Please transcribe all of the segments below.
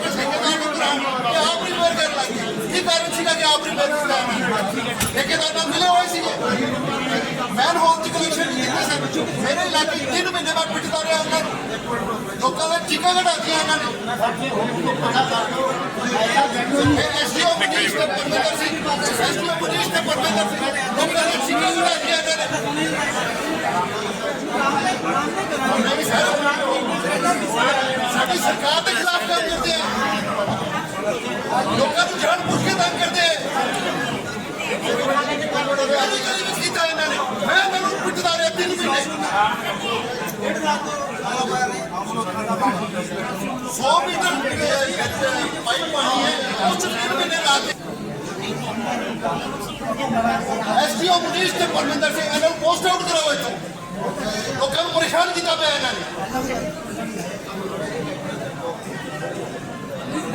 ਕਰਾਉਣ ਕਿ ਆਪ ਰਿਪੇਅਰ ਕਰਨ ਲੱਗੇ। ਕੀ ਕਾਰਨ ਸੀਗਾ ਕਿ ਆਪ ਰਿਪੇਅਰ ਕੀਤਾ ਠੇਕੇਦਾਰ ਨਾਲ ਮਿਲੇ ਹੋਏ ਸੀਗੇ। ਮੈਨ ਹੋਮ ਦੀ ਕਲੈਕਸ਼ਨ ਨਹੀਂ ਕੀਤੀ ਸਰ। ਮੇਰੇ ਇਲਾਕੇ 'ਚ ਤਿੰਨ ਮਹੀਨੇ ਬਾਅਦ ਪਿੱਟਦਾ ਰਿਹਾ ਉਹਨਾਂ ਨੂੰ ਲੋਕਾਂ ਦਾ ਟੀਕਾ ਘਟਾਤੀਆਂ ਇਹਨਾਂ ਨੇ। ਐਸਡੀਓ ਮਨੀਸ਼ ਤੇ ਪਰਮੇਂਦਰ ਸਿੰਘ ਐਸਡੀਓ ਮਨੀਸ਼ ਤੇ ਪਰਮੇਂਦਰ ਸਿੰਘ ਲੋਕਾਂ ਦੇ ਟੀਕਾ ਘਟਾਤੀਆਂ ਇਹਨਾਂ ਨੇ ਸਾਡੀ ਸਰਕਾਰ ਦੇ ਖਿਲਾਫ ਕੰਮ ਕਰਦੇ ਆ। ਲੋਕਾਂ ਨੂੰ ਜਾਣ ਬੁੱਝ ਕੇ ਤੰਗ ਕਰਦੇ ਆ। ਕਦੀ ਕਦੀ ਵੀ ਕੀਤਾ ਇਹਨਾਂ ਨੇ। ਮੈਂ ਮੈਨੂੰ ਪਿੱਟਦਾ ਰਿਹਾ, ਤਿੰਨ ਮਹੀਨੇ। 100 ਮੀਟਰ ਪਾਈਪ ਪਾਣੀ ਹੈ ਉਹ ਤਿੰਨ ਮਹੀਨੇ ਲਾ ਐਸਡੀਓ ਮਨੀਸ਼ ਤੇ ਪਰਮਿੰਦਰ ਸਿੰਘ, ਇਹਨਾਂ ਨੂੰ ਪੋਸਟ ਆਊਟ ਕਰਾਓ ਇੱਥੋਂ। ਲੋਕਾਂ ਨੂੰ ਪਰੇਸ਼ਾਨ ਕੀਤਾ ਪਿਆ ਇਹਨਾਂ ਨੇ।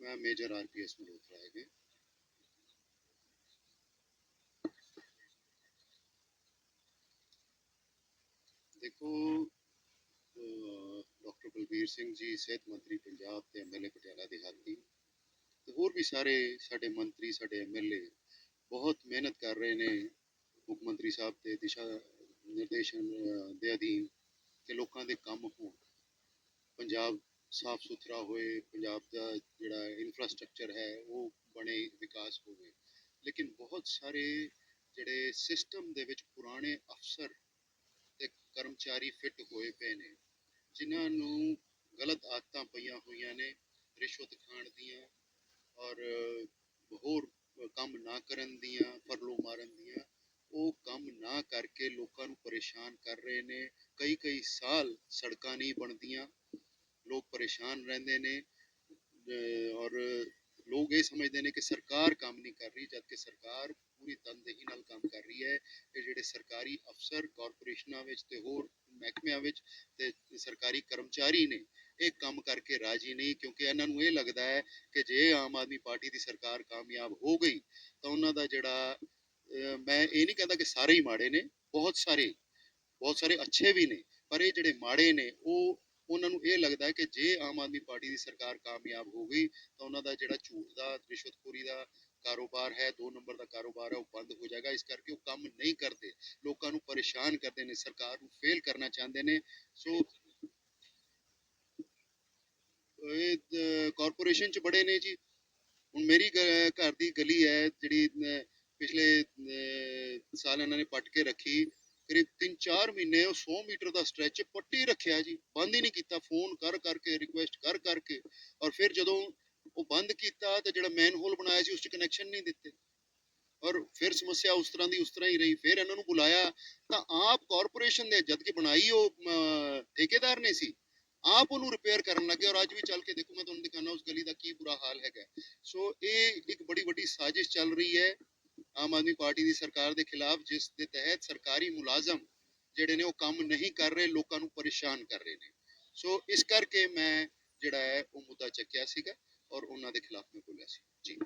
ਮੈਂ ਮੇਜਰ ਆਰਪੀਐਸ ਮਲਹੋਤਰਾ ਹੈਗੇ ਦੇਖੋ ਡਾਕਟਰ ਬਲਬੀਰ ਸਿੰਘ ਜੀ ਸਿਹਤ ਮੰਤਰੀ ਪੰਜਾਬ ਤੇ ਐਮਐਲਏ ਪਟਿਆਲਾ ਦੇ ਹਾਤੀ ਤੇ ਹੋਰ ਵੀ ਸਾਰੇ ਸਾਡੇ ਮੰਤਰੀ ਸਾਡੇ ਐਮਐਲਏ ਬਹੁਤ ਮਿਹਨਤ ਕਰ ਰਹੇ ਨੇ ਮੁੱਖ ਮੰਤਰੀ ਸਾਹਿਬ ਦੇ ਦਿਸ਼ਾ ਨਿਰਦੇਸ਼ਨ ਦੇ ਅਧੀਨ ਕਿ ਲੋਕਾਂ ਦੇ ਕੰਮ ਹੋਣ। ਪੰਜਾਬ ਸਾਫ਼ ਸੁਥਰਾ ਹੋਏ, ਪੰਜਾਬ ਦਾ ਜਿਹੜਾ ਇਨਫਰਾਸਟ੍ਰਕਚਰ ਹੈ, ਉਹ ਬਣੇ, ਵਿਕਾਸ ਹੋਵੇ। ਲੇਕਿਨ ਬਹੁਤ ਸਾਰੇ ਜਿਹੜੇ ਸਿਸਟਮ ਦੇ ਵਿੱਚ ਪੁਰਾਣੇ ਅਫਸਰ ਤੇ ਕਰਮਚਾਰੀ ਫਿੱਟ ਹੋਏ ਪਏ ਨੇ, ਜਿਨ੍ਹਾਂ ਨੂੰ ਗਲਤ ਆਦਤਾਂ ਪਈਆਂ ਹੋਈਆਂ ਨੇ, ਰਿਸ਼ਵਤ ਖਾਣ ਦੀਆਂ ਔਰ ਹੋਰ ਕੰਮ ਨਾ ਕਰਨ ਦੀਆਂ, ਫਰਲੋ ਮਾਰਨ ਦੀਆਂ ਉਹ ਕੰਮ ਨਾ ਕਰਕੇ ਲੋਕਾਂ ਨੂੰ ਪਰੇਸ਼ਾਨ ਕਰ ਰਹੇ ਨੇ। ਕਈ ਕਈ ਸਾਲ ਸੜਕਾਂ ਨਹੀਂ ਬਣਦੀਆਂ। ਲੋਕ ਪਰੇਸ਼ਾਨ ਰਹਿੰਦੇ ਨੇ। ਔਰ ਲੋਕ ਇਹ ਸਮਝਦੇ ਨੇ ਕਿ ਸਰਕਾਰ ਕੰਮ ਨਹੀਂ ਕਰ ਰਹੀ, ਜਦਕਿ ਸਰਕਾਰ ਪੂਰੀ ਤਨਦੇਹੀ ਨਾਲ ਕੰਮ ਕਰ ਰਹੀ ਹੈ। ਇਹ ਜਿਹੜੇ ਸਰਕਾਰੀ ਅਫਸਰ ਕਾਰਪੋਰੇਸ਼ਨਾਂ ਵਿੱਚ ਤੇ ਹੋਰ ਮਹਿਕਮਿਆਂ ਵਿੱਚ ਤੇ ਸਰਕਾਰੀ ਕਰਮਚਾਰੀ ਨੇ, ਇਹ ਕੰਮ ਕਰਕੇ ਰਾਜੀ ਨਹੀਂ। ਕਿਉਂਕਿ ਇਹਨਾਂ ਨੂੰ ਇਹ ਲੱਗਦਾ ਹੈ ਕਿ ਜੇ ਆਮ ਆਦਮੀ ਪਾਰਟੀ ਦੀ ਸਰਕਾਰ ਕਾਮਯਾਬ ਹੋ ਗਈ, ਤਾਂ ਉਹਨਾਂ ਦਾ ਜਿਹੜਾ ਮੈਂ ਇਹ ਨਹੀਂ ਕਹਿੰਦਾ ਕਿ ਸਾਰੇ ਹੀ ਮਾੜੇ ਨੇ, ਬਹੁਤ ਸਾਰੇ ਬਹੁਤ ਸਾਰੇ ਅੱਛੇ ਵੀ ਨੇ, ਪਰ ਇਹ ਜਿਹੜੇ ਮਾੜੇ ਨੇ, ਉਹ ਉਹਨਾਂ ਨੂੰ ਇਹ ਲੱਗਦਾ ਹੈ ਕਿ ਜੇ ਆਮ ਆਦਮੀ ਪਾਰਟੀ ਦੀ ਸਰਕਾਰ ਕਾਮਯਾਬ ਹੋ ਗਈ, ਤਾਂ ਉਹਨਾਂ ਦਾ ਜਿਹੜਾ ਝੂਠ ਦਾ ਰਿਸ਼ਵਤਖੋਰੀ ਦਾ ਕਾਰੋਬਾਰ ਹੈ, ਦੋ ਨੰਬਰ ਦਾ ਕਾਰੋਬਾਰ ਹੈ, ਉਹ ਬੰਦ ਹੋ ਜਾਏਗਾ। ਇਸ ਕਰਕੇ ਉਹ ਕੰਮ ਨਹੀਂ ਕਰਦੇ। ਲੋਕਾਂ ਨੂੰ ਪਰੇਸ਼ਾਨ ਕਰਦੇ ਨੇ, ਸਰਕਾਰ ਨੂੰ ਫੇਲ ਕਰਨਾ ਚਾਹੁੰਦੇ ਨੇ। ਸੋ ਇਹ ਕਾਰਪੋਰੇਸ਼ਨ ਚ ਬੜੇ ਨੇ ਜੀ। ਹੁਣ ਮੇਰੀ ਘਰ ਦੀ ਗਲੀ ਹੈ, ਜਿਹੜੀ ਪਿਛਲੇ ਸਾਲ ਇਹਨਾਂ ਨੇ ਪੱਟ ਕੇ ਰੱਖੀ। ਕਰੀਬ 3-4 ਮਹੀਨੇ ਉਹ 100 ਮੀਟਰ ਦਾ ਸਟ੍ਰੈਚ ਪੱਟੀ ਰੱਖਿਆ ਜੀ। ਬੰਦ ਹੀ ਨਹੀਂ ਕੀਤਾ। ਫੋਨ ਕਰ, ਕਰਕੇ ਰਿਕੁਐਸਟ ਕਰ, ਕਰਕੇ। ਔਰ ਫਿਰ ਜਦੋਂ ਉਹ ਬੰਦ ਕੀਤਾ ਤੇ ਜਿਹੜਾ ਮੈਨ ਹੋਲ ਬਣਾਇਆ ਸੀ, ਉਸ 'ਚ ਕਨੈਕਸ਼ਨ ਨਹੀਂ ਦਿੱਤੇ। ਔਰ ਫਿਰ ਸਮੱਸਿਆ ਉਸ ਤਰ੍ਹਾਂ ਦੀ ਉਸ ਤਰ੍ਹਾਂ ਹੀ ਰਹੀ। ਫਿਰ ਇਹਨਾਂ ਨੂੰ ਬੁਲਾਇਆ ਤਾਂ ਆਪ ਕਾਰਪੋਰੇਸ਼ਨ ਨੇ ਜਦ ਕਿ ਬਣਾਈ ਉਹ ਠੇਕੇਦਾਰ ਨੇ ਸੀ। ਆਪ ਉਹਨੂੰ ਰਿਪੇਅਰ ਕਰਨ ਲੱਗੇ ਔਰ ਅੱਜ ਵੀ ਚੱਲ ਕੇ ਦੇਖੋ, ਮੈਂ ਤੁਹਾਨੂੰ ਦਿਖਾਣਾ ਉਸ ਗਲੀ ਦਾ ਕੀ ਬੁਰਾ ਹਾਲ ਹੈਗਾ। ਸੋ ਇਹ ਇੱਕ ਬੜੀ ਵੱਡੀ ਸਾਜ਼ਿਸ਼ ਚੱਲ ਰਹੀ ਹੈ। ਆਮ ਆਦਮੀ ਪਾਰਟੀ ਦੀ ਸਰਕਾਰ ਦੇ ਖਿਲਾਫ, ਜਿਸ ਦੇ ਤਹਿਤ ਸਰਕਾਰੀ ਮੁਲਾਜ਼ਮ ਜਿਹੜੇ ਨੇ ਉਹ ਕੰਮ ਨਹੀਂ ਕਰ ਰਹੇ, ਲੋਕਾਂ ਨੂੰ ਪਰੇਸ਼ਾਨ ਕਰ ਰਹੇ ਨੇ। ਸੋ ਇਸ ਕਰਕੇ ਮੈਂ ਜਿਹੜਾ ਹੈ, ਉਹ ਮੁੱਦਾ ਚੱਕਿਆ ਸੀਗਾ ਔਰ ਉਹਨਾਂ ਦੇ ਖਿਲਾਫ ਮੈਂ ਬੋਲਿਆ ਸੀ। ਜੀ।